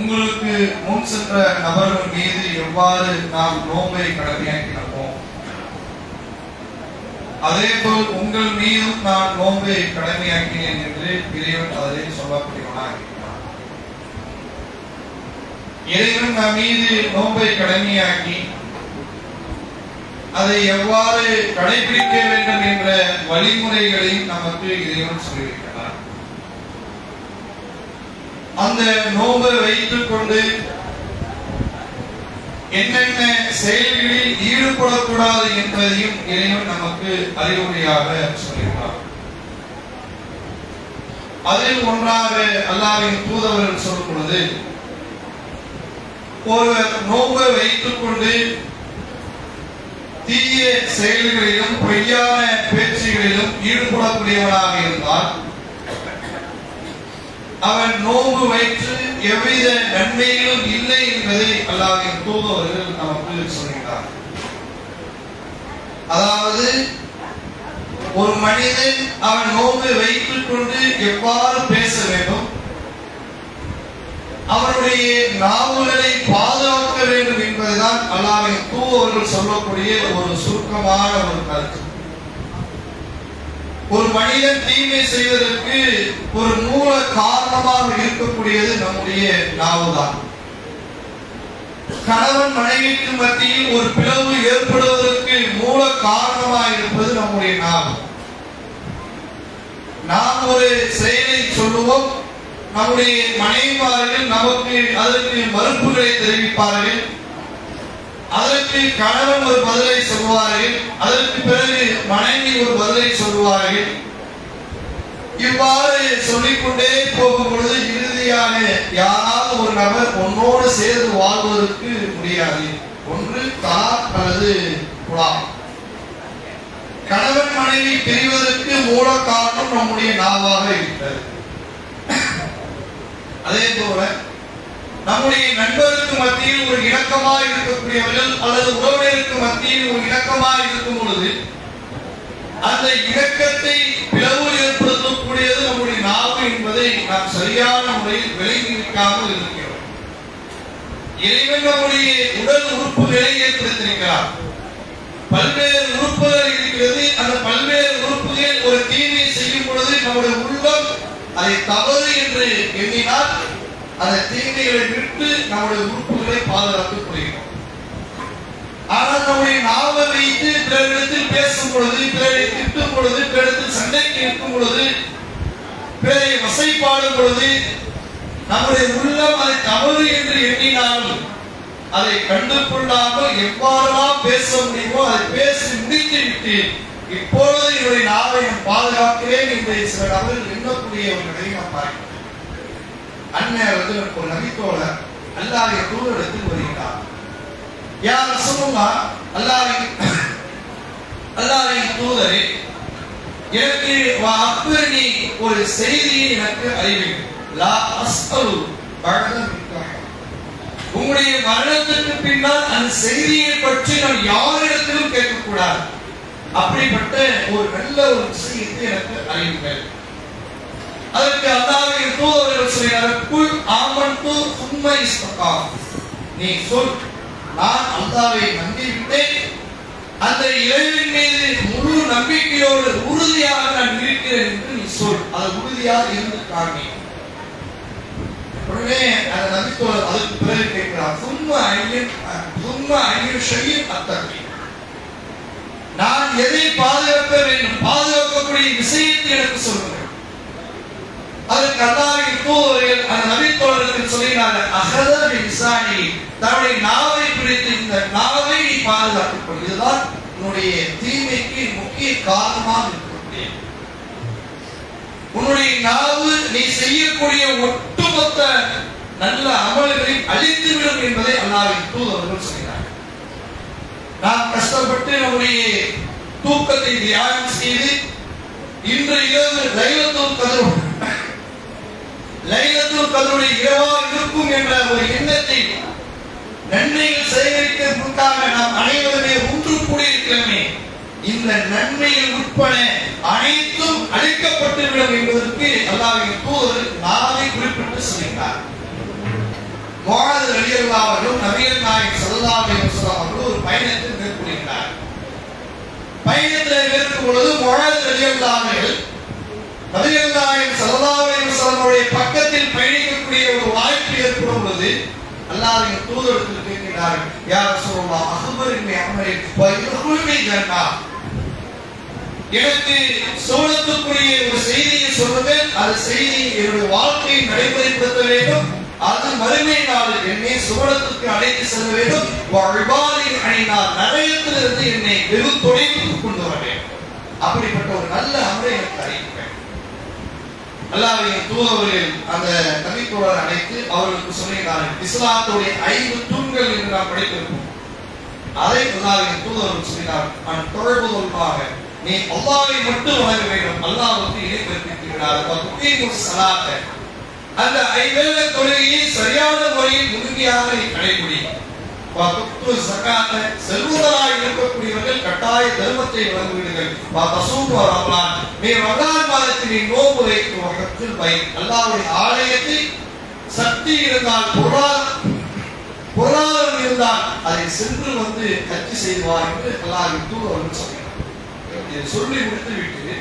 உங்களுக்கு முன் சென்ற நபர்கள் மீது எவ்வாறு நாம் நோம்பை கடமையாக்கினோம் அதே போல் உங்கள் மீதும் நான் நோம்பை கடமையாக்கினேன் என்று இறைவன் அதை சொல்லக்கூடியவனாக இருக்கிறான். இறைவன் நம் மீது நோம்பை கடமையாக்கி அதை எவ்வாறு கடைபிடிக்க வேண்டும் என்ற வழிமுறைகளையும் நமக்கு இறைவன் சொல்லியிருக்கிறார் அந்த நோம்பை வைத்துக் கொண்டு என்னென்ன செயல்களில் ஈடுபடக்கூடாது என்பதையும் இறைவன் நமக்கு அறிவுரையாக சொல்லியிருக்கிறார். அதில் ஒன்றாக அல்லாவின் தூதவர்கள் சொல்லும் பொழுது ஒருவர் நோம்பை வைத்துக் கொண்டு தீய செயல்களிலும் பொய்யான பேச்சுகளிலும் ஈடுபடக்கூடியவனாக இருந்தால் அவன் நோன்பு வைத்து எவ்வித நன்மையிலும் இல்லை என்பதை அல்லாவின் தூதவர்கள் நமக்கு சொல்கிறார் அதாவது ஒரு மனிதன் அவன் நோன்பு வைத்துக் கொண்டு எவ்வாறு பேச வேண்டும்? அவனுடைய நாவுகளை பாதுகாக்க வேண்டும் என்பதுதான் அல்லாவின் தூவர்கள் சொல்லக்கூடிய ஒரு சுருக்கமான ஒரு கருத்து. ஒரு மனிதன் தீமை செய்வதற்கு ஒரு மூல காரணமாக இருக்கக்கூடியது நம்முடைய நாவுதான். கணவன் மனைவிக்கு மத்தியில் ஒரு பிளவு ஏற்படுவதற்கு மூல காரணமாக இருப்பது நம்முடைய நாவு நாம் ஒரு செயலை சொல்லுவோம் நம்முடைய மனைவிமார்கள் நமக்கு அதற்கு மறுப்புகளை தெரிவிப்பார்கள். அதற்கு கணவன் ஒரு பதிலை சொல்வார்கள் அதற்கு பிறகு மனைவி ஒரு பதிலை சொல்வார்கள் இவ்வாறு சொல்லிக்கொண்டே போகும் பொழுது இறுதியாக யாராவது ஒரு நபர் ஒன்னோடு சேர்ந்து வாழ்வதற்கு முடியாது. ஒன்று தா அல்லது குலாம் கணவன் மனைவி பிரிவதற்கு மூல காரணம் நம்முடைய நாவாக இருக்கிறது அதே போல நம்முடைய நண்பருக்கு மத்தியில் ஒரு இணக்கமாக இருக்கக்கூடியவர்கள் அல்லது உறவினருக்கு மத்தியில் ஒரு இணக்கமாக இருக்கும் பொழுது அந்த இணக்கத்தை பிளவு ஏற்படுத்தக்கூடியது நம்முடைய நாவு என்பதை நாம் சரியான முறையில் விளங்கி நிற்காமல் இருக்கிறோம். இறைவன் நம்முடைய உடல் உறுப்புகளை ஏற்படுத்தியிருக்கிறார். பல்வேறு உறுப்புகள் இருக்கிறது. அந்த பல்வேறு உறுப்புகள் ஒரு தீமை செய்யும் பொழுது நம்முடைய உள்ளம் அதை தவறு என்று எண்ணினால் அந்த தீமைகளை விட்டு நம்முடைய உறுப்புகளை பாதுகாத்துக் கொள்கிறோம். ஆனால் நம்முடைய நாவை வைத்து பிறரிடத்தில் பேசும் பொழுது பிறரை திட்டும் பொழுது பிறரிடத்தில் சண்டைக்கு நிற்கும் பொழுது பிறரை வசைப்பாடும் பொழுது நம்முடைய உள்ளம் அதை தவறு என்று எண்ணினாலும் அதை கண்டு கொள்ளாமல் எவ்வாறெல்லாம் பேச முடியுமோ அதை பேசி முடித்து விட்டு இப்பொழுது என்னுடைய நாவை நான் பாதுகாக்கிறேன் என்று சில நபர்கள் எண்ணக்கூடிய நாம் பார்க்கிறோம். அண்ணன் வந்து ஒரு நபித்தோழர் அல்லாஹ்வுடைய தூதரிடத்தில் வருகிறார். யார் ரசூலுல்லா அல்லாஹ்வின் அல்லாஹ்வின் தூதரே எனக்கு அக்பரணி ஒரு செய்தியை எனக்கு அறிவிக்கும் லா அஸ்அலு உங்களுடைய மரணத்திற்கு பின்னால் அந்த செய்தியை பற்றி நான் யாரிடத்திலும் கேட்கக்கூடாது. அப்படிப்பட்ட ஒரு நல்ல ஒரு விஷயத்தை எனக்கு அறிவிப்பேன் அதற்கு அல்லாஹ்வின் தூதர்கள் சொல்கிறார் குல் ஆமன்து சும்மா இஸ்தகாம் நீ சொல் நான் அல்லாஹ்வை நம்பிவிட்டேன். அந்த இறைவன் மீது முழு நம்பிக்கையோடு உறுதியாக நான் இருக்கிறேன் என்று நீ சொல். அது உறுதியாக இருந்து காமி உடனே அதை நபித்தோழர் அதுக்கு பிறகு கேட்கிறார் சும்மா ஐயன் சும்மா ஐயன் செய்யும் அத்தகை நான் எதை பாதுகாக்க வேண்டும்? பாதுகாக்கக்கூடிய விஷயத்தை எனக்கு சொல்லுங்கள். அது அல்லாஹ்வின் தூதர்கள் அந்த நபித்தோழர்களுக்கு சொல்லினாங்க அகத இன்சானி தன்னுடைய நாவை பிடித்து இந்த நாவை நீ பாதுகாத்துக் கொள். இதுதான் உன்னுடைய தீமைக்கு முக்கிய காரணமாக இருக்கக்கூடிய உன்னுடைய நாவு நீ செய்யக்கூடிய ஒட்டுமொத்த நல்ல அமல்களை அழித்துவிடும் என்பதை அல்லாவின் தூதர்கள் சொல்கிறார். நாம் கஷ்டப்பட்டு நம்முடைய தூக்கத்தை தியானம் செய்து இன்று இரவு லைலத்துல் கதர் லைலத்துல் கதருடைய இரவா இருக்கும் என்ற ஒரு எண்ணத்தை நன்மைகள் சேகரிக்கிறதுக்காக நாம் அனைவருமே ஒன்று கூடியிருக்கிறோமே. இந்த நன்மையின் உட்பட அனைத்தும் அளிக்கப்பட்டுவிடும் என்பதற்கு அல்லாஹ்வின் தூதர் நாளை குறிப்பிட்டு சொல்கிறார் முஆது ரலியல்லாஹு அவர்களும் நவீன நாயக் சல்லா அவர்களும் ஒரு பயணத்தில் மேற்கொள்கிறார் பயணத்தில் இருக்கும் பொழுது முஆது ரலியல்லாஹு அவர்கள் நபிகள் நாயகம் ஸல்லல்லாஹு பக்கத்தில் பயணிக்கக்கூடிய ஒரு வாய்ப்பு ஏற்படும் பொழுது அல்லாஹ் தூதரத்தில் கேட்கிறார்கள் யார் சொல்லலாம் அகமரின்மை அமரி வ யதுகுல்னி எனக்கு சோழத்துக்குரிய ஒரு செய்தியை சொல்லுங்கள் அந்த செய்தி என்னுடைய வாழ்க்கையை நடைமுறைப்படுத்த வேண்டும். அது மறுமை நாள் என்னை சோழத்துக்கு அழைத்து செல்ல வேண்டும். வாழ்வாரின் அணினால் நரகத்திலிருந்து என்னை வெகு தொலைவுக்கு கொண்டு வர வேண்டும். அப்படிப்பட்ட ஒரு நல்ல அமரை எனக்கு அறிவிப்பேன் அல்லாவின் தூதவர்கள் அந்த நபித்தோழர் அழைத்து அவர்களுக்கு சொல்லுகிறார்கள் இஸ்லாத்துடைய ஐந்து தூண்கள் என்று நாம் படித்திருப்போம். அதை அல்லாஹ்வின் தூதவர்கள் சொல்லினார் நான் தொடர்புகளாக நீ அல்லாவை மட்டும் வணங்க வேண்டும். அல்லாவுக்கு இணை கற்பிக்கிறார். சலாத்த. அந்த ஐவேளை தொழுகையை சரியான முறையில் உறுதியாக நீ கடைபிடி வகுத்து சகாத்த செல்வந்தராய் இருக்கக்கூடியவர்கள் கட்டாய தர்மத்தை வழங்குவீர்கள் தசூம் ரமலான். நீ ரமலான் மாதத்தில் நீ நோன்பு வைத்து வகத்தில் வை. அல்லாஹ்வுடைய ஆலயத்தில் சக்தி இருந்தால் பொருளாதார பொருளாதாரம் இருந்தால் அதை சென்று வந்து கட்சி செய்வார் என்று அல்லாஹ் தூதர்கள் சொன்னார் இதை சொல்லி முடித்து விட்டு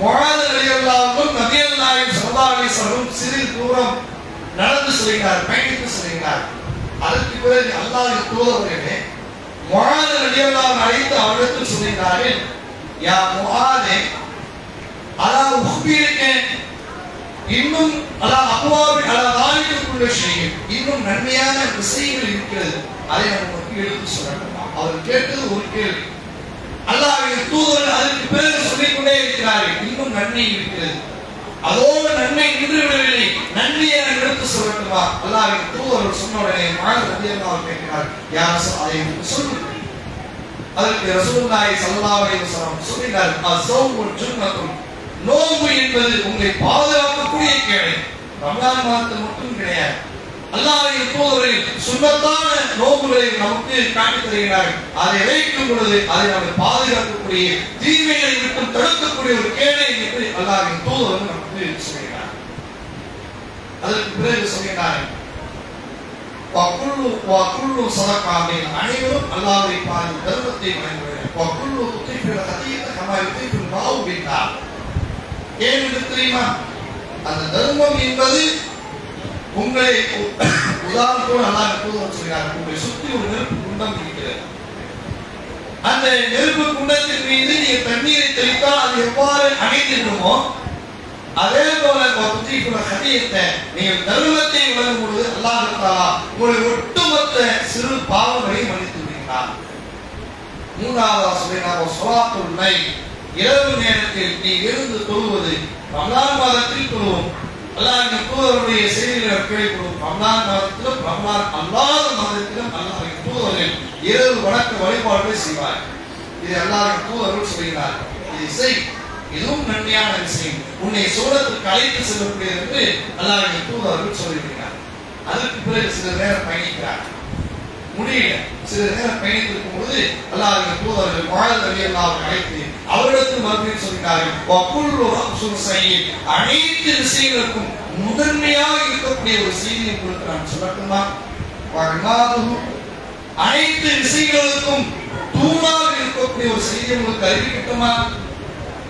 மொழாத நிலையல்லாவும் நபியல் நாயகம் சல்லாஹி சொல்லும் தூரம் நடந்து செல்கிறார் பயணித்து செல்கிறார். அதற்கு பிறகு அல்லாஹ் தூதவர்களே முகாது நிலையல்லாவும் அழைத்து அவரிடத்தில் சொல்கிறார்கள் யா முகாதே அதான் உஹ்பீருக்கேன் இன்னும் அலா அப்பாவின் அதாவது தாலிக்குள்ள செய்யும் இன்னும் நன்மையான விஷயங்கள் இருக்கிறது. அதை நமக்கு எடுத்து சொல்லணும் அவர் கேட்டது ஒரு கேள்வி. அல்லாஹ்வின் தூதர்கள் அதற்கு பிறகு சொல்லிக்கொண்டே இருக்கிறார்கள் இன்னும் நன்மை இருக்கிறது. அதோடு நன்மை நின்று விடவில்லை நன்மையை நான் எடுத்து சொல்லட்டுமா அல்லாவின் தூதர்கள் சொன்ன உடனே மாணவர் ரலியல்லாஹு கேட்கிறார் யார் அதை சொல்லுங்கள் அதற்கு ரசூல்லாய் சல்லாவை சொல்லினார் வஸல்லம் சொல்கிறார் அஸௌமு நோன்பு என்பது உங்களை பாதுகாக்கக்கூடிய கேடை. ரம்ஜான் மாதத்தில் மட்டும் கிடையாது. அல்லாவை தூதர்கள் சுண்ணத்தான நோக்குகளை நமக்கு காட்டி தருகிறார்கள் அதை வைக்கும் பொழுது அதை நம்ம பாதுகாக்கக்கூடிய தீமைகளை விட்டு தடுக்கக்கூடிய ஒரு கேடை என்று அல்லாவின் தூதர்கள் நமக்கு சொல்கிறார். அதற்கு பிறகு சொல்கிறார்கள் வக்குள்ளு வக்குள்ளு அனைவரும் அல்லாஹ்வை பாதி தர்மத்தை வழங்குகிறார் வக்குள்ளு துத்திப்பில் ஹதீத கமா யுத்திப்பில் மாவு ஏன் என்று தெரியுமா? அந்த தர்மம் என்பது உங்களை உதாரணத்தோடு அல்லாஹ் தூதர் வச்சிருக்காங்க உங்களை சுற்றி ஒரு நெருப்பு குண்டம் இருக்கிறது. அந்த நெருப்பு குண்டத்தின் மீது நீங்க தண்ணீரை தெளித்தால் அது எவ்வாறு அணைந்திருக்குமோ அதே போல புத்திக்குள்ள கதியத்தை நீங்கள் தர்மத்தை உணரும் பொழுது அல்லாஹ் தாலா உங்களை ஒட்டுமொத்த சிறு பாவங்களை மன்னித்து விடுகிறார். மூன்றாவது சொல்லினார் சொலாத்துல் நை இரவு நேரத்தில் நீ இருந்து தொழுவது ரமலான் மாதத்தில் தொழுவோம். அல்லாஹ் தூதருடைய செய்திகளை கொடுக்கும். ரம்லான் மாதத்திலும் ரம்லான் அல்லாத மாதத்திலும் அல்லாஹ் தூதர்கள் இரவு வணக்க வழிபாடுகளை செய்வார். இது அல்லாஹ் இப்போதர்கள் சொல்கிறார் இது செய் இதுவும் நன்மையான விஷயம் உன்னை சோழத்துக்கு அழைத்து செல்லக்கூடிய என்று அல்லாஹ் இப்போதர்கள் சொல்லியிருக்கிறார் அதுக்கு பிறகு சில நேரம் பயணிக்கிறார் முடியல சில நேரம் பயணித்திருக்கும் பொழுது அல்லாஹ் தூதர்கள் வாழ்ந்த அல்லாஹ் அழைத்து அவரிடத்தில் மறுபடியும் சொல்கிறார்கள் வக்குள்ளு ரப்சுல் அனைத்து விஷயங்களுக்கும் முதன்மையாக இருக்கக்கூடிய ஒரு செய்தியை கொடுத்து நான் சொல்லட்டுமா? அனைத்து விஷயங்களுக்கும் தூணாக இருக்கக்கூடிய ஒரு செய்தியை உங்களுக்கு அறிவிக்கட்டுமா?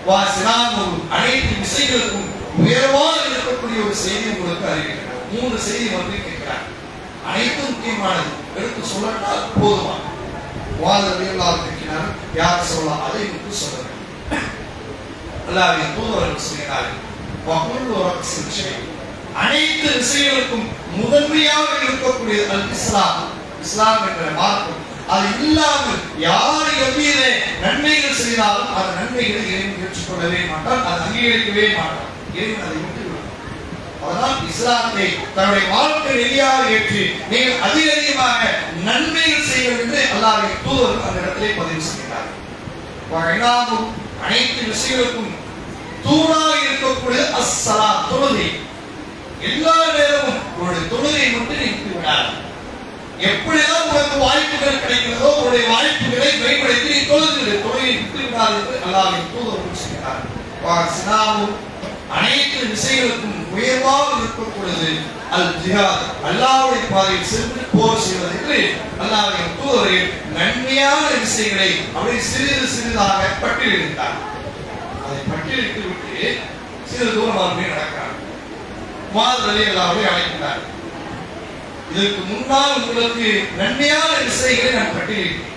வா சினாமு அனைத்து விஷயங்களுக்கும் உயர்வாக இருக்கக்கூடிய ஒரு செய்தி உங்களுக்கு அறிவிக்கிறார் மூன்று செய்தி வந்து கேட்கிறார். அனைத்தும் முக்கியமானது. எடுத்து சொல்லட்டால் போதுமா? வாத எல்லாரும் இருக்கிறார் யார் சொல்லலாம்? அதை விட்டு சொல்ல வேண்டும் அல்லாவின் தூதர்கள் சொல்கிறார்கள் வகுல் விஷயம். அனைத்து விஷயங்களுக்கும் முதன்மையாக இருக்கக்கூடிய அல் இஸ்லாம். இஸ்லாம் என்ற மார்க்கம் அது இல்லாமல் யார் எவ்வியிலே நன்மைகள் செய்தாலும் அந்த நன்மைகளை இறைவன் ஏற்றுக்கொள்ளவே மாட்டான்? அது அங்கீகரிக்கவே மாட்டான். இறைவன் அதை விட்டு விடுவான் அதனால் இஸ்லாத்தை தன்னுடைய வாழ்க்கை நெறியாக ஏற்றி நீங்கள் அதிக அதிகமாக நன்மைகள் செய்ய என்று அல்லாஹ்வின் தூதர் அந்த இடத்திலே பதிவு செய்கிறார். அனைத்து விஷயங்களுக்கும் தூணாக இருக்கக்கூடிய அஸ்ஸலா தொழுகை. எல்லா நேரமும் உங்களுடைய தொழுகை மட்டும் நிறுத்தி விடாது. எப்படியெல்லாம் உங்களுக்கு வாய்ப்புகள் கிடைக்கிறதோ உங்களுடைய வாய்ப்புகளை மேம்படுத்தி நீ தொழுகிறது தொழுகை விட்டு விடாது என்று அல்லாஹ்வின் தூதர் செய்கிறார். வா சினாவும் அனைத்து விஷயங்களுக்கும் உயர்வாக இருக்கக்கூடியது அல் ஜிஹாத். அல்லாவுடைய பாதையில் சென்று போர் செய்வது என்று அல்லாஹ்வின் தூதரில் நன்மையான விஷயங்களை அப்படி சிறிது சிறிதாக பட்டியலிட்டார். அதை பட்டியலிட்டு விட்டு சிறிது தூரம் மறுபடியும் நடக்கிறார். மாதர் அலி அல்லாஹ்வை அழைக்கிறார். இதற்கு முன்னால் உங்களுக்கு நன்மையான விஷயங்களை நான் பட்டியலிட்டேன்.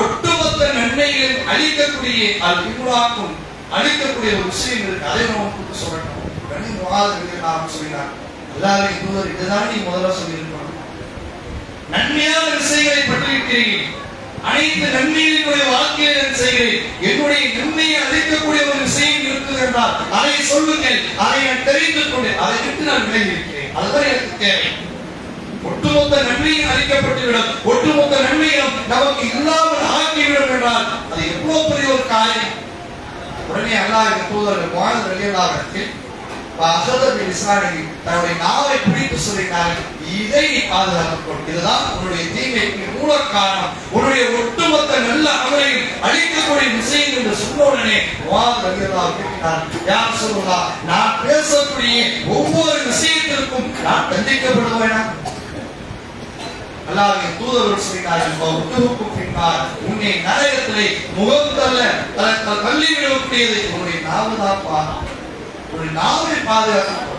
ஒட்டுமொத்த நன்மைகளை அளிக்கக்கூடிய அல் பின்புறாக்கும் அழிக்கக்கூடிய ஒரு விஷயம் இருக்கு. அதை நம்ம கூப்பிட்டு சொல்லணும். உடனே முகாதர்கள் நாம் சொல்லினார் எல்லாரும் இன்னொரு இதுதான் நீ முதல்ல சொல்லியிருக்கணும். நன்மையான விஷயங்களை பற்றியிருக்கிறீர்கள் அனைத்து நன்மைகளுடைய வாழ்க்கையை நான் செய்கிறேன். என்னுடைய நன்மையை அழைக்கக்கூடிய ஒரு விஷயம் இருக்குது என்றால் அதை சொல்லுங்கள். அதை நான் தெரிந்து கொண்டு அதை விட்டு நான் விலகி இருக்கிறேன் அதுதான் எனக்கு தேவை. ஒட்டுமொத்த நன்மையும் அழிக்கப்பட்டுவிடும். ஒட்டுமொத்த நன்மையும் நமக்கு இல்லாமல் ஆக்கிவிடும் என்றால் அது எவ்வளவு பெரிய ஒரு காரியம். உடனே அல்லாஹ் தூதர்கள் வாழ்ந்த வெளியலாகத்தில் அசதர் இஸ்லாமி தன்னுடைய நாவை பிடித்து சொல்லினார்கள் இதை நீ பாதுகாத்துக் கொள். இதுதான் உன்னுடைய தீமைக்கு மூல காரணம். உன்னுடைய ஒட்டுமொத்த நல்ல அமலையும் அழிக்கக்கூடிய விஷயம் என்று சொன்னோடனே வாழ்ந்த வெளியலாக யார் சொல்லுவா நான் பேசக்கூடிய ஒவ்வொரு விஷயத்திற்கும் நான் தண்டிக்கப்படுவேனா? அல்லாஹ்வின் தூதர்கள் சொல்லினார்கள் "வஹுதுஹுக்கும் உன்னை நரகத்திலே முகம் தள்ள த- த- தள்ளி விடக்கூடியது உன்னுடைய நாவுதாப்பா உன்னுடைய நாவை பாதுகாக்கணும்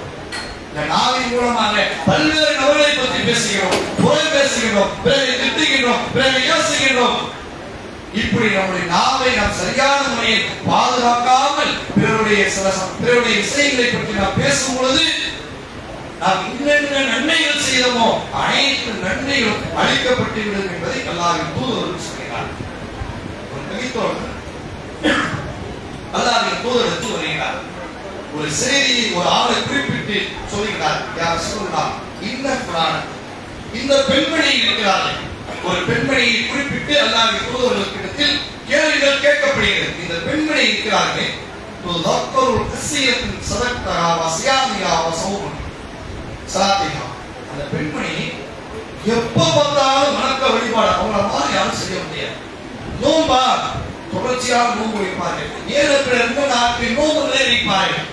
இந்த நாவின் மூலமாக பல்வேறு நபர்களை பற்றி பேசுகிறோம். புறம் பேசுகிறோம். பிறரை திட்டுகின்றோம். பிறரை யோசிக்கின்றோம். இப்படி நம்முடைய நாவை நாம் சரியான முறையில் பாதுகாக்காமல் பிறருடைய சில பிறருடைய விஷயங்களை பற்றி நாம் பேசும் பொழுது நாம் என்னென்ன நன்மைகள் செய்தோமோ அனைத்து நன்மைகளும் அளிக்கப்பட்டு விடும் என்பதை அல்லாவின் தூதர்கள் சொல்கிறார். ஒரு கவித்தோடு அல்லாஹ்வின் தூதர் எடுத்து வருகிறார் ஒரு செய்தியை ஒரு ஆளை குறிப்பிட்டு சொல்கிறார். யார் சொல்லலாம் இந்த புராண இந்த பெண்மணி இருக்கிறார்கள். ஒரு பெண்மணியை குறிப்பிட்டு அல்லாவின் தூதர்களுக்கிடத்தில் கேள்விகள் கேட்கப்படுகிறது. இந்த பெண்மணி இருக்கிறார்கள் துதக்கருல் கசியத்தின் சதக்கரா சாத்தியமா? அந்த பெண்மணி எப்ப பார்த்தாலும் வணக்க வழிபாடு? அவங்கள மாதிரி யாரும் செய்ய முடியாது. நோம்பா தொடர்ச்சியாக நோம்பு வைப்பார்கள். ஏழு பிறந்த நாட்கள் நோம்புகளே வைப்பார்கள்.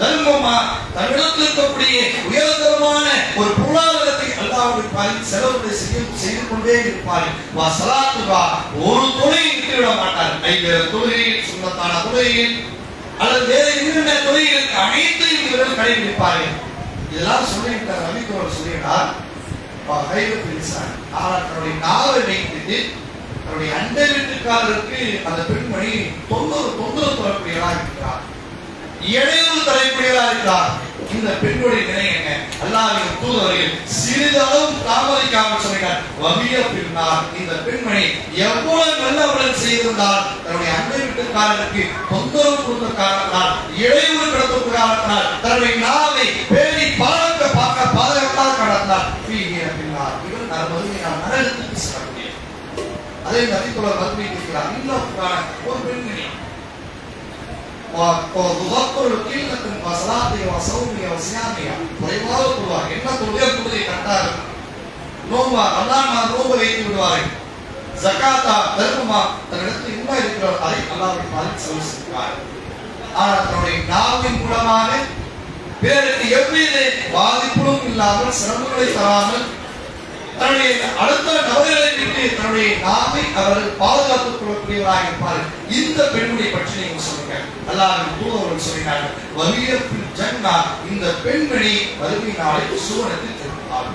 தர்மமா? தன்னிடத்தில் இருக்கக்கூடிய உயர்தரமான ஒரு பொருளாதாரத்தை அல்லாவுடைய பாலில் செலவுகளை செய்ய செய்து கொண்டே இருப்பார்கள். வா சலாத்துவா ஒரு துணை விட்டுவிட மாட்டார் ஐந்து தொழிலில் சுண்ணத்தான தொழிலில் அல்லது வேறு என்னென்ன தொழில்களுக்கு அனைத்தையும் இவர்கள் கடைபிடிப்பார்கள். இதெல்லாம் சொல்லிவிட்டார் நபித்தோர் சொல்லினார் ஆனால் தன்னுடைய நாவை வைத்துட்டு தன்னுடைய அண்டை வீட்டுக்காரருக்கு அந்த பெண்மணி தொண்ணூறு தொண்ணூறு தரக்கூடியவராக இருக்கிறார். இடையூறு தரக்கூடியவராக இருக்கிறார். இந்த பெண்ணுடைய நிலை என்ன? அல்லாவின் தூதர்கள் சிறிதளவும் தாமதிக்காமல் சொன்னார் வகிய பின்னால் இந்த பெண்மணி எவ்வளவு நல்லவர்கள் செய்திருந்தால் தன்னுடைய அண்டை வீட்டுக்காரருக்கு தொந்தரவு கொடுத்த காரணத்தால் இடையூறு கிடத்த காரணத்தால் தன்னுடைய நாவை பேணி பாதுகாக்க பார்க்க பாதுகாப்பாக கடந்தார். பின்னால் பின்னார் இவர் நரமது நான் நரகத்துக்கு செல்லக்கூடிய அதே நதிக்குள்ள மறுபடி இருக்கிறார். இன்னும் ஒரு பெண்மணி. وتذكر قلة وصلاتها وصومها وصيامها குறைவாக கொள்வார் என்ன தொழுகை தொழுகை கட்டார் நோம்பா அல்லாஹ் நான் நோம்பு வைத்து விடுவார்கள் ஜகாத்தா தர்மமா தன்னிடத்தில் என்ன இருக்கிறார் அதை அல்லாஹ்வுடைய பாதையில் செலவு செய்கிறார் ஆனால் தன்னுடைய நாவின் மூலமாக பிறருக்கு எவ்வித பாதிப்பும் இல்லாமல் சிரமங்களை தராமல் தன்னுடைய அடுத்த நபர்களை விட்டு தன்னுடைய நாவை அவர்கள் பாதுகாத்துக் கொள்ளக்கூடியவராக இருப்பார்கள். இந்த பெண்மணி பற்றி நீங்க சொல்லுங்க அல்லாஹ்வின் தூதர்கள் சொல்லினார்கள் வலியப்பில் ஜன்னா இந்த பெண்மணி வறுமை நாளை சுவனத்தில் திருப்பார்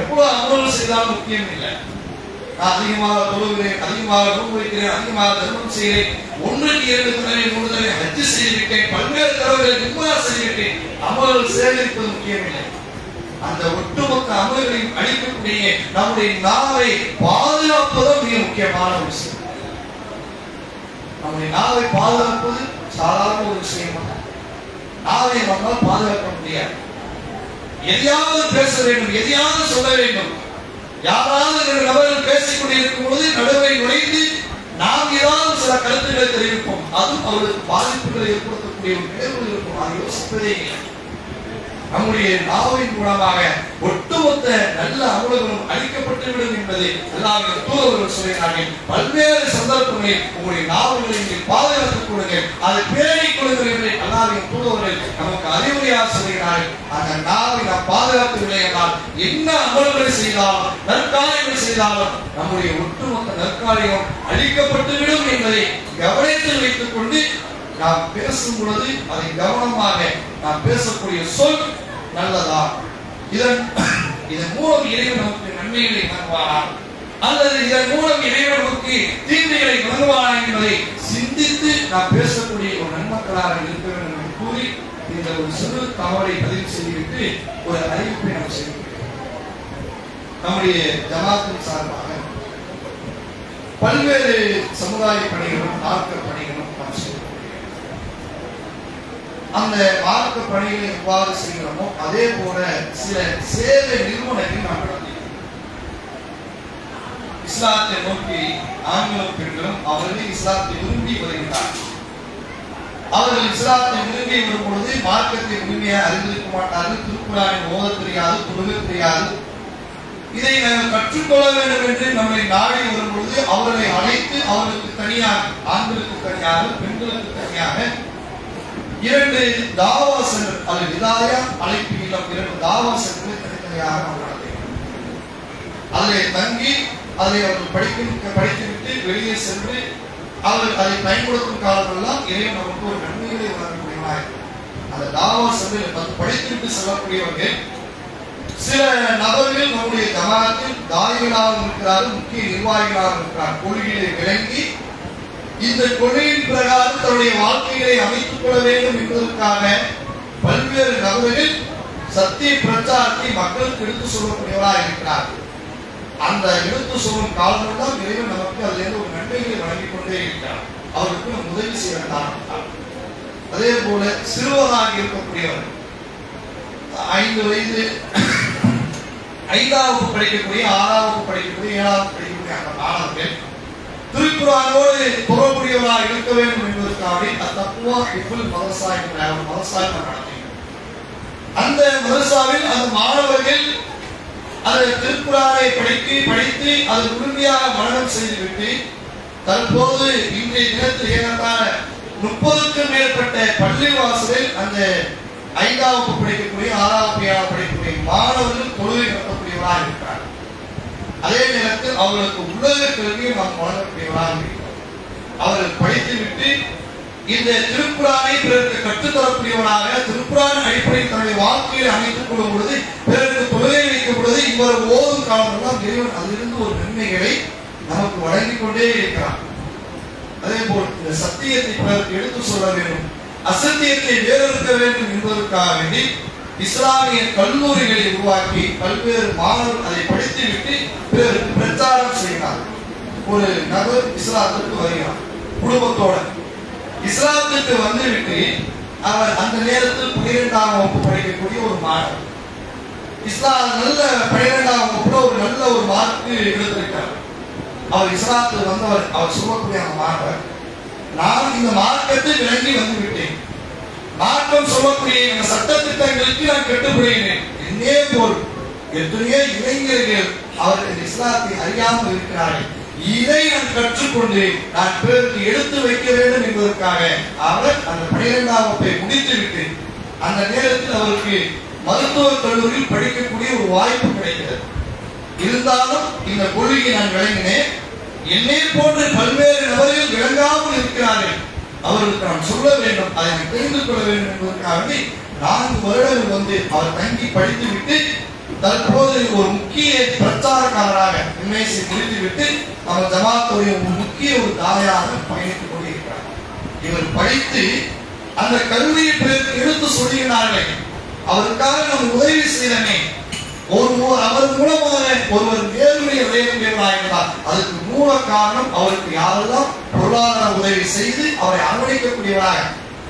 எவ்வளவு அமர்வு செய்தாலும் முக்கியம் இல்லை. நான் அதிகமாக தொழுகிறேன் அதிகமாக நோன்பு அதிகமாக தர்மம் செய்கிறேன் ஒன்றுக்கு இரண்டு தடவை மூணு தடவை ஹஜ்ஜு செய்திருக்கேன் பல்வேறு தடவைகளை நிம்மதா செய்திருக்கேன் அமல்கள் சேகரிப்பது முக்கியமில்லை அந்த ஒட்டுமொத்த அமல்களையும் அழிக்கக்கூடிய நம்முடைய நாவை பாதுகாப்பதும் மிக முக்கியமான ஒரு விஷயம். நம்முடைய நாவை பாதுகாப்பது சாதாரண ஒரு விஷயம் அல்ல. நாவை நம்மால் பாதுகாக்க முடியாது. எதையாவது பேச வேண்டும் எதையாவது சொல்ல வேண்டும். யாராவது இரண்டு நபர்கள் பேசிக் கொண்டிருக்கும் பொழுது நடுவை நுழைந்து நாம் ஏதாவது சில கருத்துக்களை தெரிவிப்போம். அதுவும் அவர்களுக்கு பாதிப்புகளை ஏற்படுத்தக்கூடிய ஒரு நிகழ்வு இருக்கும். அதை யோசிப்பதே இல்லை. நம்முடைய நாவின் மூலமாக ஒட்டுமொத்த நல்ல அமல்களும் அழிக்கப்பட்டுவிடும் என்பதை எல்லாம் தூதர்கள் சொல்கிறார்கள். பல்வேறு சந்தர்ப்பங்களில் உங்களுடைய நாவல்களை நீங்கள் பாதுகாத்துக் கொடுங்கள் அதை பேணிக் கொடுங்கள் என்று அல்லாவின் தூதர்கள் நமக்கு அறிவுரையாக சொல்கிறார்கள். அந்த நாவை நாம் பாதுகாக்கவில்லை என்றால் என்ன அமல்களை செய்தாலும் நற்காரியங்கள் செய்தாலும் நம்முடைய ஒட்டுமொத்த நற்காரியம் அழிக்கப்பட்டுவிடும் என்பதை கவனத்தில் வைத்துக் கொண்டு நாம் பேசும் பொழுது அதை கவனமாக நாம் பேசக்கூடிய சொல் நல்லதா? இதன் இதன் மூலம் இறைவன் நமக்கு நன்மைகளை வழங்குவாரா அல்லது இதன் மூலம் இறைவன் நமக்கு தீமைகளை வழங்குவாரா என்பதை சிந்தித்து நாம் பேசக்கூடிய ஒரு நன்மக்களாக இருக்க வேண்டும் என்று கூறி இந்த ஒரு சிறு தவறை பதிவு செய்துவிட்டு ஒரு அறிவிப்பை நாம் செய்கிறோம் நம்முடைய ஜமாத்தின் சார்பாக பல்வேறு சமுதாய பணிகளும் ஆக்க பணிகளும் நாம் செய்கிறோம் அந்த மார்க்க பணிகளை எவ்வாறு செய்கிறோமோ அதே போல சில சேவை நிறுவனத்தை நாம் நடத்துகிறோம் இஸ்லாத்தை நோக்கி ஆங்கிலம் பெண்களும் அவர்கள் இஸ்லாத்தை விரும்பி வருகிறார்கள். அவர்கள் இஸ்லாத்தை விரும்பி வரும் பொழுது மார்க்கத்தை உரிமையாக அறிந்திருக்க மாட்டார்கள். திருக்குறானின் ஓத தெரியாது தொழுக தெரியாது. இதை நாங்கள் கற்றுக்கொள்ள வேண்டும் என்று நம்மை நாடி வரும் பொழுது அவர்களை அழைத்து அவர்களுக்கு தனியாக ஆண்களுக்கு தனியாக பெண்களுக்கு தனியாக இரண்டு தாவா அல்லது விதாயா அழைப்பு இல்லம் இரண்டு தாவா தனித்தனியாக நாம் அதை தங்கி அதை அவர்கள் படிக்க படித்துவிட்டு வெளியே சென்று அவர்கள் அதை பயன்படுத்தும் காலமெல்லாம் இறைவன் நமக்கு ஒரு நன்மைகளை வழங்கக்கூடியவனாய் அந்த தாவா சந்தையில் பத்து படித்துவிட்டு செல்லக்கூடியவர்கள் சில நபர்கள் நம்முடைய ஜமாத்தில் தாய்களாக இருக்கிறார்கள் முக்கிய நிர்வாகிகளாக இருக்கிறார் கொள்கையை விளங்கி இந்த கொள்கையின் பிரகாரம் தன்னுடைய வாழ்க்கைகளை அமைத்துக் கொள்ள வேண்டும் என்பதற்காக பல்வேறு நபர்கள் சத்திய பிரச்சாரத்தை மக்களுக்கு எடுத்து சொல்லக்கூடியவராக இருக்கிறார் அந்த எடுத்து சொல்லும் காலமெல்லாம் இறைவன் நமக்கு அதிலிருந்து ஒரு நன்மைகளை வழங்கிக் கொண்டே இருக்கிறார் அவருக்கு நாம் உதவி செய்ய வேண்டாம் அதே போல சிறுவராக இருக்கக்கூடியவர் ஐந்து வயது ஐந்தாவது படிக்கக்கூடிய ஆறாவது படிக்கக்கூடிய ஏழாவது படிக்கக்கூடிய அந்த மாணவர்கள் திருக்குறானோடு தொடர்புடையவராக இருக்க வேண்டும் என்பதற்காக அத்தப்புவா இப்புல் மதரசா என்ற ஒரு மதரசா அந்த மதரசாவில் அந்த மாணவர்கள் அந்த திருக்குறானை படித்து படித்து அது முழுமையாக மரணம் செய்துவிட்டு தற்போது இன்றைய தினத்தில் ஏறத்தாழ முப்பதுக்கும் மேற்பட்ட பள்ளிவாசலில் அந்த ஐந்தாவது படிக்கக்கூடிய ஆறாவது படிக்கக்கூடிய மாணவர்கள் தொழுகை நடத்தக்கூடியவராக அதே நேரத்தில் அவர்களுக்கு உலக கல்வியை நாம் வழங்கக்கூடியவராக இருக்கிறோம் அவர்கள் படித்துவிட்டு இந்த திருக்குறானை பிறருக்கு கற்றுத்தரக்கூடியவனாக திருக்குறான் அடிப்படையில் தன்னுடைய வாழ்க்கையில் அமைத்துக் கொள்ளும் பொழுது பிறருக்கு தொழுகை வைக்கும் பொழுது இவர் ஓதும் காலமெல்லாம் இறைவன் அதிலிருந்து ஒரு நன்மைகளை நமக்கு வழங்கிக் கொண்டே இருக்கிறான். அதே போல் இந்த சத்தியத்தை பிறருக்கு எடுத்து சொல்ல வேண்டும். அசத்தியத்தை வேறறுக்க வேண்டும் என்பதற்காக வேண்டி இஸ்லாமிய கல்லூரிகளை உருவாக்கி பல்வேறு மாணவர்கள் அதை படித்துவிட்டு பிறருக்கு பிரச்சாரம் செய்கிறார் ஒரு நபர் இஸ்லாத்திற்கு வருகிறார். குடும்பத்தோட. இஸ்லாத்திற்கு வந்துவிட்டு அவர் அந்த நேரத்தில் பனிரெண்டாம் வகுப்பு படிக்கக்கூடிய ஒரு மாணவர். இஸ்லாம் நல்ல பனிரெண்டாம் வகுப்புல ஒரு நல்ல ஒரு மார்க்கு எடுத்திருக்கார் அவர் இஸ்லாத்தில் வந்தவர் அவர் சொல்லக்கூடிய அந்த மாணவர் நான் இந்த மார்க்கத்தை விளங்கி வந்துவிட்டேன். மார்க்கம் சொல்லக்கூடிய இந்த சட்டத்திட்டங்களுக்கு நான் கட்டுப்படுகிறேன். என்னே போல் எத்தனையோ இளைஞர்கள் அவர்கள் இஸ்லாத்தை அறியாமல் இருக்கிறார்கள். இதை நான் கற்றுக்கொண்டு நான் பிறருக்கு எடுத்து வைக்க வேண்டும் என்பதற்காக அவர் அந்த பனிரெண்டாம் வகுப்பை முடித்துவிட்டு அந்த நேரத்தில் அவருக்கு மருத்துவக் கல்லூரியில் படிக்கக்கூடிய ஒரு வாய்ப்பு கிடைக்கிறது இருந்தாலும் இந்த கொள்கையை நான் விளங்கினேன். என்னை போன்று பல்வேறு நபர்கள் விளங்காமல் இருக்கிறார்கள். அவருக்கு நான் சொல்ல வேண்டும் அதை நான் தெரிந்து கொள்ள வேண்டும் என்பதற்காகவே நான்கு வருடங்கள் வந்து அவர் தங்கி படித்துவிட்டு தற்போது ஒரு முக்கிய பிரச்சாரக்காரராக எம்ஏசி முடித்துவிட்டு அவர் ஜமாத்துடைய ஒரு முக்கிய ஒரு தாயாக பயணித்துக் கொண்டிருக்கிறார். இவர் படித்து அந்த கல்வியை பிறகு எடுத்து சொல்லுகிறார்கள் அவருக்காக நாம் உதவி செய்தனே ஒரு அவர் மூலமாக ஒருவர் நேர்மை அடையக்கூடியவராக என்றால் அதுக்கு மூல காரணம் அவருக்கு யாரெல்லாம் பொருளாதார உதவி செய்து அவரை அரவணைக்கக்கூடியவராக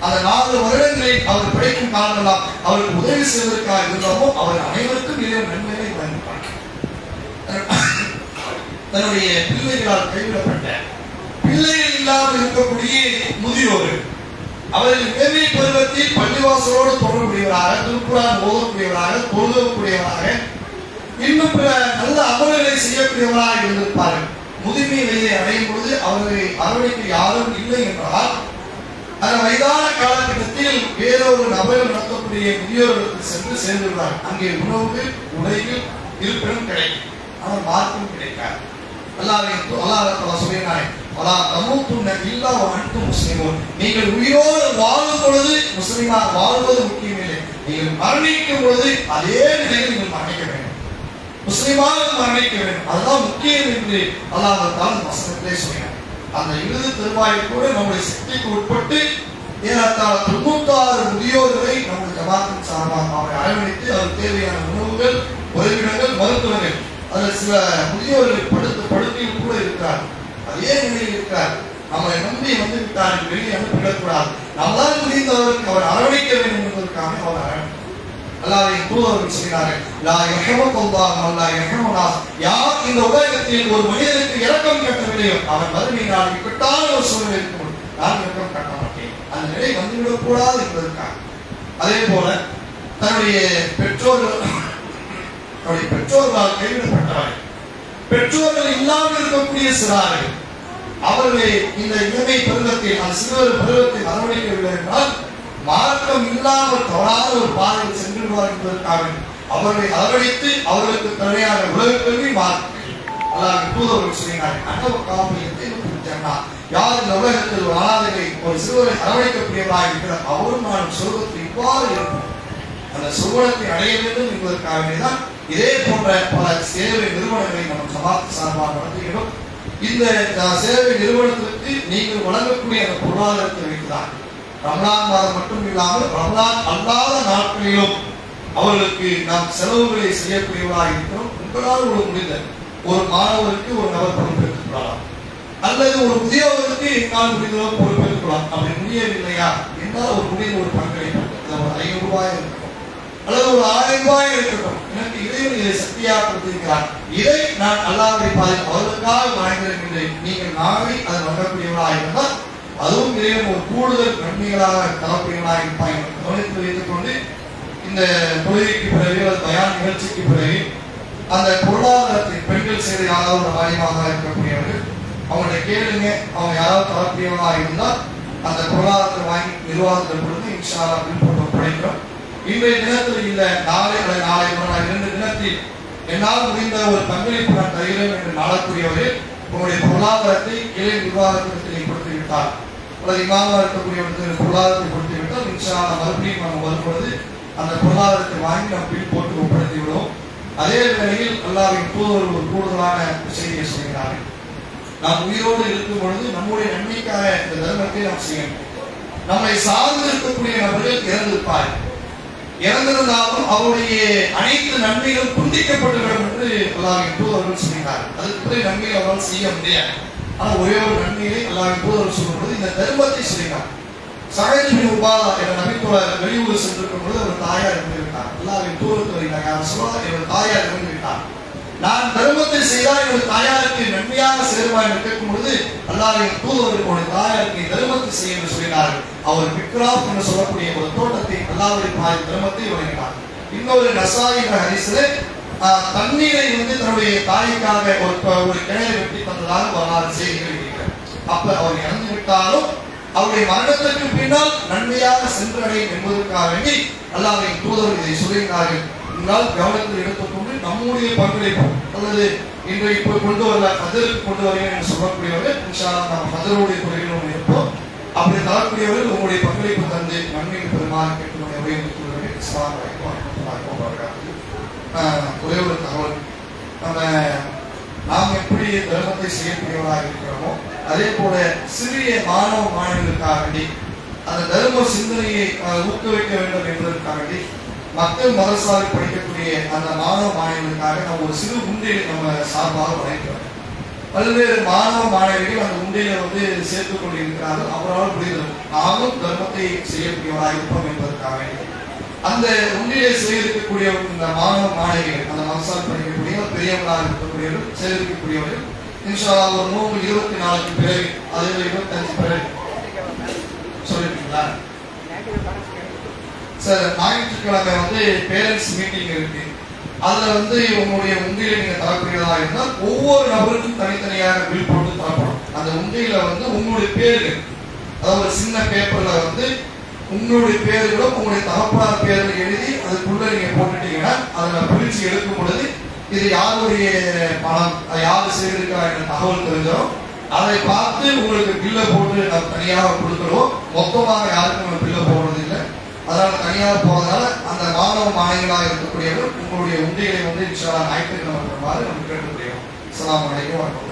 அந்த நாலு வருடங்களில் அவர் படிக்கும் காலமெல்லாம் அவருக்கு உதவி செய்வதற்காக இருந்தாலும் அவர் அனைவருக்கும் இளைய நன்மைகளை வழங்கினார். தன்னுடைய பிள்ளைகளால் கைவிடப்பட்ட பிள்ளைகள் இல்லாமல் இருக்கக்கூடிய முதியோர்கள். அவர்கள் இளமை பருவத்தில் பள்ளிவாசலோடு தொடரக்கூடியவராக திருக்குறான் ஓதக்கூடியவராக தொழுகக்கூடியவராக இன்னும் பிற நல்ல அமல்களை செய்யக்கூடியவராக இருந்திருப்பார்கள். முதுமை வயதை அடையும் பொழுது அவர்களை அரவணைக்கு யாரும் இல்லை என்றால் அந்த வயதான காலகட்டத்தில் வேறொரு நபர்கள் நடத்தக்கூடிய முதியோர்களுக்கு சென்று சேர்ந்துள்ளார். அங்கே உணவு உடையில் இருப்பிடம் கிடைக்கும். அவர் மார்க்கும் கிடைக்காது. அல்லாஹ் அல்லாஹ் சொல்லினாரே அலா தமூத்துன்ன இல்லா அனைத்து முஸ்லிமோன். நீங்கள் உயிரோடு வாழும் பொழுது முஸ்லிமா வாழ்வது முக்கியமில்லை. நீங்கள் மரணிக்கும் பொழுது அதே நிலையில் நீங்கள் மரணிக்க வேண்டும். முஸ்லிமாக மரணிக்க வேண்டும். அதுதான் முக்கியம் என்று அல்லாஹ் தான் வசனத்திலே சொன்னார் அந்த இறுதி திருவாயில் கூட நம்முடைய சக்திக்கு உட்பட்டு ஏறத்தாழ தொண்ணூத்தாறு முதியோர்களை நம்முடைய ஜமாத்தின் சார்பாக அவரை அரவணைத்து அவர் தேவையான உணவுகள் உறவினர்கள் மருத்துவர்கள் அதில் சில முதியோர்கள் படுத்து படுக்கையில் கூட இருக்கிறார்கள். அதே நிலையில் இருக்கிறார் நம்மளை நம்பி வந்து விட்டார் வெளியே அனுப்பிவிடக்கூடாது நம்மளால் முடிந்தவருக்கு அவர் அரவணைக்க வேண்டும் என்பதற்காக அவர் அரவணை அல்லாஹ்வின் தூதர்கள் சொல்கிறார்கள் லா யஹமத்துல்லாஹ் அல்லா யஹமனா யார் இந்த உலகத்தில் ஒரு மனிதனுக்கு இரக்கம் கட்டவில்லையோ அவன் மறுமை நாள் இப்பட்டான ஒரு சூழ்நிலை இருக்கும் நான் இரக்கம் கட்ட மாட்டேன். அந்த நிலை வந்துவிடக் கூடாது என்பதற்காக. அதே போல தன்னுடைய பெற்றோர்கள் தன்னுடைய பெற்றோர்களால் கைவிடப்பட்டவர்கள் பெற்றோர்கள் இல்லாமல் இருக்கக்கூடிய சிறார்கள். அவர்களை இந்த இளமை பருவத்தில் அந்த சிறுவர் பருவத்தில் வரவழைக்கவில்லை என்றால் மார்க்கம் இல்லாமல் தவறாத ஒரு பாதையில் சென்றுவார் என்பதற்காக அவர்களை அரவணைத்து அவர்களுக்கு தனியான உலக கல்வி மார்க்கம். அல்லாஹ் தூதர்கள் சொல்லினார் அனவ காப்பியத்தை யார் இந்த உலகத்தில் ஒரு அனாதையை ஒரு சிறுவரை அரவணைக்கக்கூடியவராக இருக்கிறார் அவரும் நான் சொர்க்கத்தில் இவ்வாறு இருக்கும் அந்த சுவனத்தை அடைய வேண்டும் என்பதற்காகவே தான் இதே போன்ற பல சேவை நிறுவனங்களை நம்ம சமாஜ் சார்பாக நடத்துகிறோம் இந்த சேவை நிறுவனத்திற்கு நீங்கள் வழங்கக்கூடிய அந்த பொருளாதாரத்தை வைத்துதான். ரமலான் மாதம் மட்டும் இல்லாமல் ரமலான் அல்லாத நாட்களிலும் அவர்களுக்கு நாம் செலவுகளை செய்யக்கூடியவராக இருக்கிறோம். உங்களால் ஒரு முடிந்த ஒரு மாணவருக்கு ஒரு நபர் பொறுப்பேற்றுக் கொள்ளலாம் அல்லது ஒரு முதியவருக்கு என்னால் முடிந்தளவு பொறுப்பேற்றுக் கொள்ளலாம் அப்படி முடியவில்லையா? என்னால் ஒரு முடிந்த ஒரு பங்களிப்பு ஒரு ஐநூறு ரூபாய் இருக்கும் அல்லது ஒரு ஆயிரம் இருக்கட்டும். எனக்கு இறைவன் இதை சக்தியாக கொடுத்திருக்கிறார் இதை நான் அல்லாஹ்வை பாதையில் அவர்களுக்காக வாங்கியிருக்கின்றேன் நீங்கள் நாளை அது வழங்கக்கூடியவராக இருந்தால் அதுவும் இறைவன் ஒரு கூடுதல் நன்மைகளாக தரக்கூடியவராக இருப்பாங்க கவனித்து வைத்துக் கொண்டு இந்த தொழுகைக்கு பிறகு அல்லது பயான் நிகழ்ச்சிக்கு பிறகு அந்த பொருளாதாரத்தில் பெண்கள் செய்த யாராவது ஒரு ஆரியமாக இருக்கக்கூடியவர்கள் அவங்களை கேளுங்க. அவங்க யாராவது தரக்கூடியவர்களாக இருந்தால் அந்த பொருளாதாரத்தை வாங்கி நிர்வாகத்தில் கொடுத்து இன்ஷால்லா அப்படின்னு போட்டு ஒப்படைக்கிறோம் இன்றைய தினத்தில் இல்லை நாளை அல்லது நாளை மறுநாள். இரண்டு தினத்தில் என்னால் முடிந்த ஒரு பங்களிப்பு நான் தருகிறேன் என்று நாடக்கூடியவர்கள் உங்களுடைய பொருளாதாரத்தை கிளை நிர்வாகத்திற்கு நீங்கள் கொடுத்து விட்டால் அல்லது இமாமா இருக்கக்கூடியவர்களுக்கு பொருளாதாரத்தை கொடுத்து விட்டால் இன்ஷால்லா மறுபடியும் நாம் வரும்பொழுது அந்த பொருளாதாரத்தை வாங்கி நாம் பின் போட்டு ஒப்படைத்து விடுவோம் அதே வேளையில் அல்லாவின் தூதர் ஒரு கூடுதலான செய்தியை சொல்கிறார்கள் நாம் உயிரோடு இருக்கும் பொழுது நம்முடைய நன்மைக்காக இந்த தர்மத்தை நாம் செய்யணும். நம்மை சார்ந்து இருக்கக்கூடிய நபர்கள் இறந்திருப்பார்கள். இறந்திருந்தாலும் அவருடைய அனைத்து நன்மைகளும் துண்டிக்கப்பட்டுவிடும் என்று அல்லாவின் தூதர்கள் சொல்கிறார் அதுக்கு பிறகு நன்மையை அவரால் செய்ய முடியாது. ஆனால் ஒரே ஒரு நன்மையை அல்லாவின் தூதர்கள் சொல்லும்போது இந்த தர்மத்தை சொல்கிறார் சகஜமின் உபாதா என்ற நபித்தோழர் வெளியூர் சென்றிருக்கும் பொழுது அவர் தாயார் இருந்திருக்கார் அல்லாவின் தூரத்து வருகிறார். யார் சொல்லலாம் இவர் தாயார் இருந்திருக்கார் நான் தர்மத்தை செய்தால் என்னோட தாயாருக்கு நன்மையாக சேருமா என்று கேட்கும் பொழுது அல்லாவின் தூதர் உடைய தாயாருக்கு தர்மத்தை செய்ய என்று சொல்கிறார்கள். அவர் விக்ராப் என்று சொல்லக்கூடிய ஒரு தோட்டத்தை அல்லாவுடைய பாய் தர்மத்தை வழங்கினார் இன்னொரு நசாய் என்ற தண்ணீரை வந்து தன்னுடைய தாய்க்காக ஒரு ஒரு கிணறு வெட்டி தந்ததாக வரலாறு செய்திகள் அப்ப அவர் இறந்து விட்டாலும் அவருடைய மரணத்திற்கு பின்னால் நன்மையாக சென்றடையும் என்பதற்காக வேண்டி அல்லாவின் தூதர் இதை சொல்லுகிறார்கள் என்னால் கவனத்தில் எடுத்துக்கொண்டு நம்முடைய பங்களிப்பு அல்லது இன்றைக்கு கொண்டு வரல கதருக்கு கொண்டு வருகிறேன் என்று சொல்லக்கூடியவர்கள் நாம் கதருடைய குறைகளும் இருப்போம் அப்படி தரக்கூடியவர்கள் உங்களுடைய பங்களிப்பு தந்து நன்மை பெருமாறு கேட்கக்கூடிய ஒரே இஸ்லாம் ஒரே ஒரு தகவல். நம்ம நாம் எப்படி தர்மத்தை செய்யக்கூடியவராக இருக்கிறோமோ அதே போல சிறிய மாணவ மாணவர்களுக்காக வேண்டி அந்த தர்ம சிந்தனையை ஊக்குவிக்க வேண்டும் என்பதற்காக மக்கள் மதசாலை படிக்கக்கூடிய அந்த மாணவ மாணவர்களுக்காக நம்ம ஒரு சிறு உண்டியலை நம்ம சார்பாக வழங்குகிறோம் பல்வேறு மாணவ மாணவிகள் அந்த உண்டியலை வந்து சேர்த்துக் கொண்டிருக்கிறார்கள். அவரால் புரிதல் நாமும் தர்மத்தை செய்யக்கூடியவராக இருப்போம் என்பதற்காக அந்த உண்டியை செய்திருக்கக்கூடிய இந்த மாணவ மாணவிகள் அந்த மனசால் படிக்கக்கூடிய பெரியவர்களாக இருக்கக்கூடியவர்கள் செய்திருக்கக்கூடியவர்கள் இன்ஷா ஒரு நூறு இருபத்தி நாலுக்கு பிறகு அதே இருபத்தஞ்சு பிறகு சொல்லிருக்கீங்களா? சார் ஞாயிற்றுக்கிழமை வந்து பேரண்ட்ஸ் மீட்டிங் இருக்கு. அதுல வந்து உங்களுடைய உண்டியலை நீங்க தரக்கூடியதா இருந்தால் ஒவ்வொரு நபருக்கும் தனித்தனியாக பில் போட்டு தரப்படும். அந்த உண்டியில வந்து உங்களுடைய பேரு அதாவது ஒரு சின்ன பேப்பர்ல வந்து உங்களுடைய பேர்களும் உங்களுடைய தகப்பார் பேர்கள் எழுதி அதுக்குள்ள நீங்க போட்டுட்டீங்கன்னா அதுல பிரிச்சு எடுக்கும் பொழுது இது யாருடைய பணம் யாரு செய்திருக்கா என்ற தகவல் தெரிஞ்சிடும். அதை பார்த்து உங்களுக்கு பில்லை போட்டு நம்ம தனியாக கொடுக்கிறோம். மொத்தமாக யாருக்கும் நம்ம பில்லை போடுறது இல்லை அதனால் தனியாக போறதுனால அந்த மாணவ மாணவிகளாக இருக்கக்கூடியவர் உங்களுடைய உண்டிகளை வந்து இன்ஷா அல்லாஹ் ஞாயிற்றுக்கிழமை வருமாறு நம்ம கேட்டுக்கொள்கிறோம். அஸ்ஸலாமு அலைக்கும் வரமத்துல்லாஹி